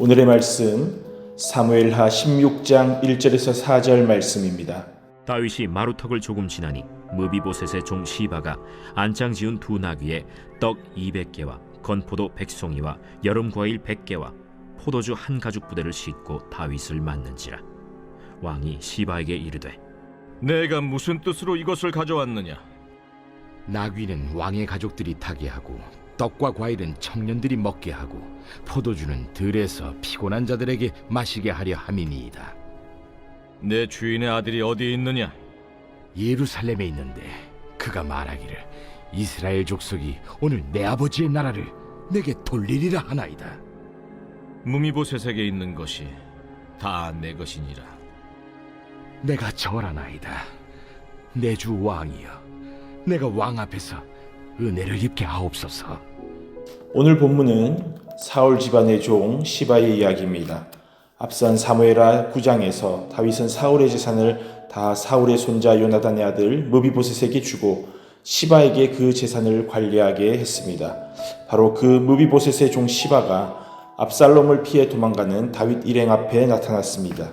오늘의 말씀 사무엘하 16장 1절에서 4절 말씀입니다. 다윗이 마루턱을 조금 지나니 무비보셋의 종 시바가 안장 지은 두 나귀에 떡 200개와 건포도 100송이와 여름 과일 100개와 포도주 한 가죽 부대를 싣고 다윗을 맞는지라 왕이 시바에게 이르되 내가 무슨 뜻으로 이것을 가져왔느냐? 나귀는 왕의 가족들이 타게 하고 떡과 과일은 청년들이 먹게 하고 포도주는 들에서 피곤한 자들에게 마시게 하려 함이니이다. 내 주인의 아들이 어디 있느냐? 예루살렘에 있는데 그가 말하기를 이스라엘 족속이 오늘 내 아버지의 나라를 내게 돌리리라 하나이다. 무미보셋에게 있는 것이 다 내 것이니라. 내가 절하나이다. 내 주 왕이여, 내가 왕 앞에서 은혜를 입게 하옵소서. 오늘 본문은 사울 집안의 종 시바의 이야기입니다. 앞선 사무엘하 9장에서 다윗은 사울의 재산을 다 사울의 손자 요나단의 아들 무비보셋에게 주고 시바에게 그 재산을 관리하게 했습니다. 바로 그 무비보셋의 종 시바가 압살롬을 피해 도망가는 다윗 일행 앞에 나타났습니다.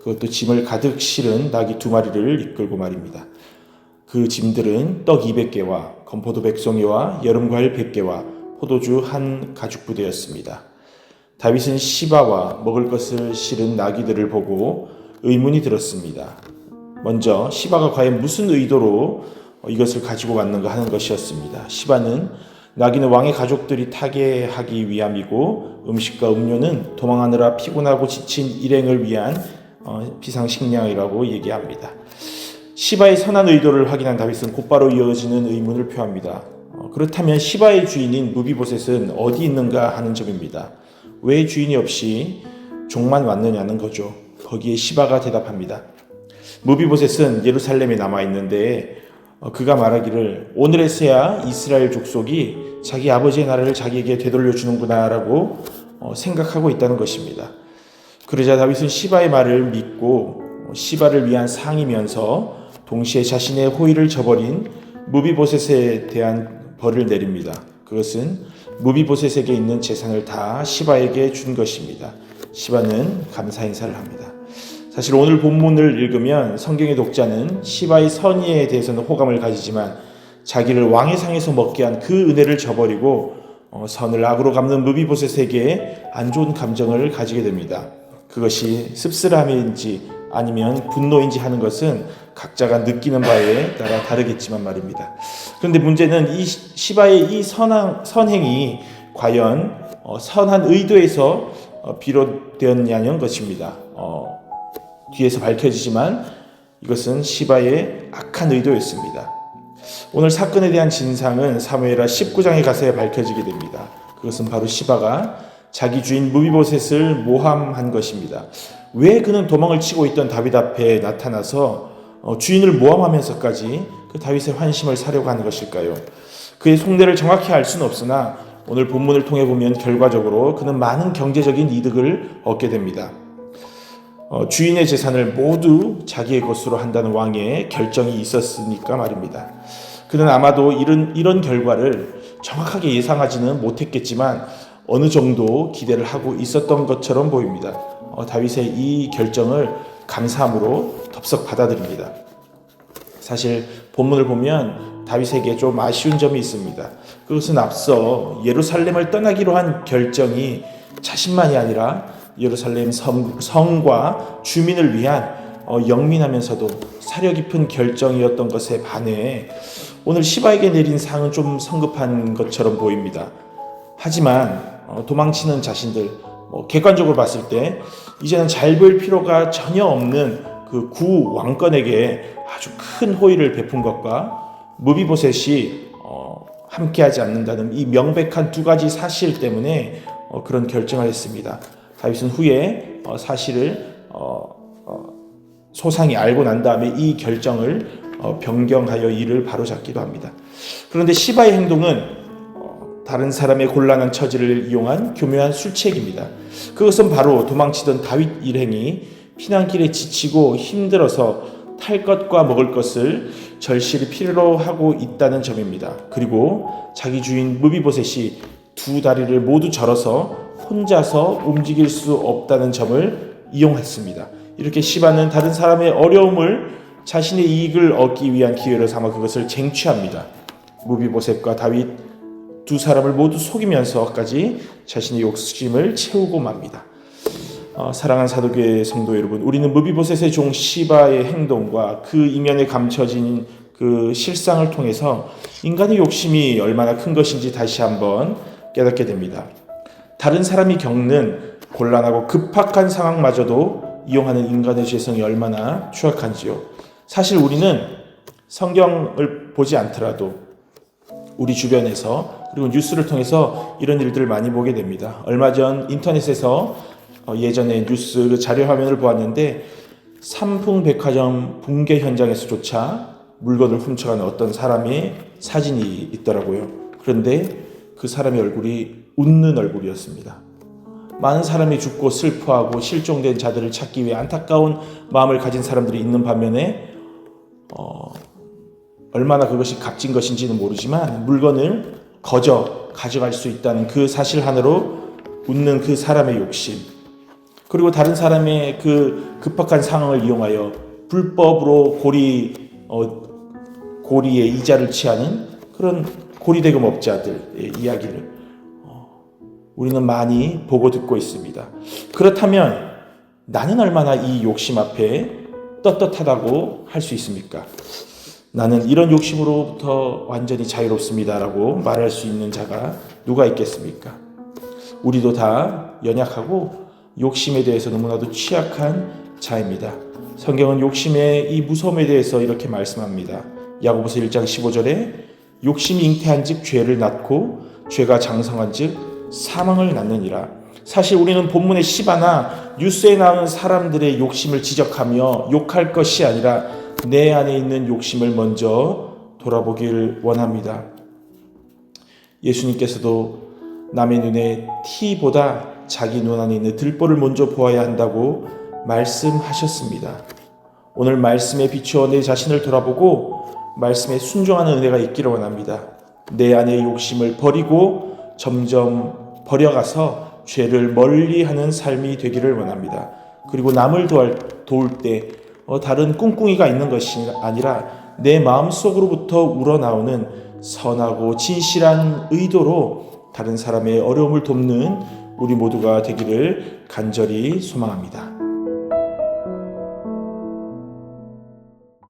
그것도 짐을 가득 실은 나귀 두 마리를 이끌고 말입니다. 그 짐들은 떡 200개와 건포도 100송이와 여름과일 100개와 포도주 한 가죽 부대였습니다. 다윗은 시바와 먹을 것을 실은 나귀들을 보고 의문이 들었습니다. 먼저 시바가 과연 무슨 의도로 이것을 가지고 왔는가 하는 것이었습니다. 시바는 나귀는 왕의 가족들이 타게 하기 위함이고 음식과 음료는 도망하느라 피곤하고 지친 일행을 위한 어, 비상식량이라고 얘기합니다. 시바의 선한 의도를 확인한 다윗은 곧바로 이어지는 의문을 표합니다. 어, 그렇다면 시바의 주인인 무비보셋은 어디 있는가 하는 점입니다. 왜 주인이 없이 종만 왔느냐는 거죠. 거기에 시바가 대답합니다. 무비보셋은 예루살렘에 남아 있는데 어, 그가 말하기를 오늘에서야 이스라엘 족속이 자기 아버지의 나라를 자기에게 되돌려 주는구나라고 어, 생각하고 있다는 것입니다. 그러자 다윗은 시바의 말을 믿고 어, 시바를 위한 상이면서 동시에 자신의 호의를 저버린 무비보셋에 대한 벌을 내립니다. 그것은 무비보셋에게 있는 재산을 다 시바에게 준 것입니다. 시바는 감사 인사를 합니다. 사실 오늘 본문을 읽으면 성경의 독자는 시바의 선의에 대해서는 호감을 가지지만 자기를 왕의 상에서 먹게 한 그 은혜를 저버리고 어, 선을 악으로 갚는 무비보셋에게 안 좋은 감정을 가지게 됩니다. 그것이 씁쓸함인지 아니면 분노인지 하는 것은 각자가 느끼는 바에 따라 다르겠지만 말입니다. 그런데 문제는 이 시바의 이 선한, 선행이 과연 어, 선한 의도에서 어, 비롯되었냐는 것입니다. 어, 뒤에서 밝혀지지만 이것은 시바의 악한 의도였습니다. 오늘 사건에 대한 진상은 사무엘하 19장에 가서야 밝혀지게 됩니다. 그것은 바로 시바가 자기 주인 무비보셋을 모함한 것입니다. 왜 그는 도망을 치고 있던 다윗 앞에 나타나서 어, 주인을 모함하면서까지 그 다윗의 환심을 사려고 하는 것일까요? 그의 속내를 정확히 알 수는 없으나 오늘 본문을 통해 보면 결과적으로 그는 많은 경제적인 이득을 얻게 됩니다. 어, 주인의 재산을 모두 자기의 것으로 한다는 왕의 결정이 있었으니까 말입니다. 그는 아마도 이런, 이런 결과를 정확하게 예상하지는 못했겠지만 어느 정도 기대를 하고 있었던 것처럼 보입니다. 어, 다윗의 이 결정을 감사함으로 덥석 받아들입니다. 사실 본문을 보면 다윗에게 좀 아쉬운 점이 있습니다. 그것은 앞서 예루살렘을 떠나기로 한 결정이 자신만이 아니라 예루살렘 성, 성과 주민을 위한 어, 영민하면서도 사려 깊은 결정이었던 것에 반해 오늘 시바에게 내린 상은 좀 성급한 것처럼 보입니다. 하지만 어, 도망치는 자신들 뭐 객관적으로 봤을 때 이제는 잘 보일 필요가 전혀 없는 그 구 왕권에게 아주 큰 호의를 베푼 것과 무비보셋이 어, 함께하지 않는다는 이 명백한 두 가지 사실 때문에 어, 그런 결정을 했습니다. 다윗은 후에 어, 사실을 어, 어, 소상히 알고 난 다음에 이 결정을 어, 변경하여 이를 바로잡기도 합니다. 그런데 시바의 행동은 어, 다른 사람의 곤란한 처지를 이용한 교묘한 술책입니다. 그것은 바로 도망치던 다윗 일행이 피난길에 지치고 힘들어서 탈 것과 먹을 것을 절실히 필요로 하고 있다는 점입니다. 그리고 자기 주인 무비보셋이 두 다리를 모두 절어서 혼자서 움직일 수 없다는 점을 이용했습니다. 이렇게 시바는 다른 사람의 어려움을 자신의 이익을 얻기 위한 기회로 삼아 그것을 쟁취합니다. 무비보셋과 다윗 두 사람을 모두 속이면서까지 자신의 욕심을 채우고 맙니다. 어, 사랑하는 사도교회 성도 여러분, 우리는 무비보셋의 종 시바의 행동과 그 이면에 감춰진 그 실상을 통해서 인간의 욕심이 얼마나 큰 것인지 다시 한번 깨닫게 됩니다. 다른 사람이 겪는 곤란하고 급박한 상황마저도 이용하는 인간의 죄성이 얼마나 추악한지요. 사실 우리는 성경을 보지 않더라도 우리 주변에서 그리고 뉴스를 통해서 이런 일들을 많이 보게 됩니다. 얼마 전 인터넷에서 어, 예전에 뉴스 그 자료 화면을 보았는데 삼풍 백화점 붕괴 현장에서조차 물건을 훔쳐가는 어떤 사람의 사진이 있더라고요. 그런데 그 사람의 얼굴이 웃는 얼굴이었습니다. 많은 사람이 죽고 슬퍼하고 실종된 자들을 찾기 위해 안타까운 마음을 가진 사람들이 있는 반면에 어, 얼마나 그것이 값진 것인지는 모르지만 물건을 거저 가져갈 수 있다는 그 사실 하나로 웃는 그 사람의 욕심 그리고 다른 사람의 그 급박한 상황을 이용하여 불법으로 고리 어, 고리에 이자를 취하는 그런 고리대금 업자들의 이야기를 어, 우리는 많이 보고 듣고 있습니다. 그렇다면 나는 얼마나 이 욕심 앞에 떳떳하다고 할 수 있습니까? 나는 이런 욕심으로부터 완전히 자유롭습니다라고 말할 수 있는 자가 누가 있겠습니까? 우리도 다 연약하고 욕심에 대해서 너무나도 취약한 자입니다. 성경은 욕심의 이 무서움에 대해서 이렇게 말씀합니다. 야고보서 1장 15절에 욕심이 잉태한즉 죄를 낳고 죄가 장성한즉 사망을 낳느니라. 사실 우리는 본문의 시바나 뉴스에 나오는 사람들의 욕심을 지적하며 욕할 것이 아니라 내 안에 있는 욕심을 먼저 돌아보기를 원합니다. 예수님께서도 남의 눈에 티보다 자기 눈 안에 있는 들보를 먼저 보아야 한다고 말씀하셨습니다. 오늘 말씀에 비추어 내 자신을 돌아보고 말씀에 순종하는 은혜가 있기를 원합니다. 내 안의 욕심을 버리고 점점 버려가서 죄를 멀리 하는 삶이 되기를 원합니다. 그리고 남을 도울 때 어, 다른 꿍꿍이가 있는 것이 아니라 내 마음 속으로부터 우러나오는 선하고 진실한 의도로 다른 사람의 어려움을 돕는 우리 모두가 되기를 간절히 소망합니다.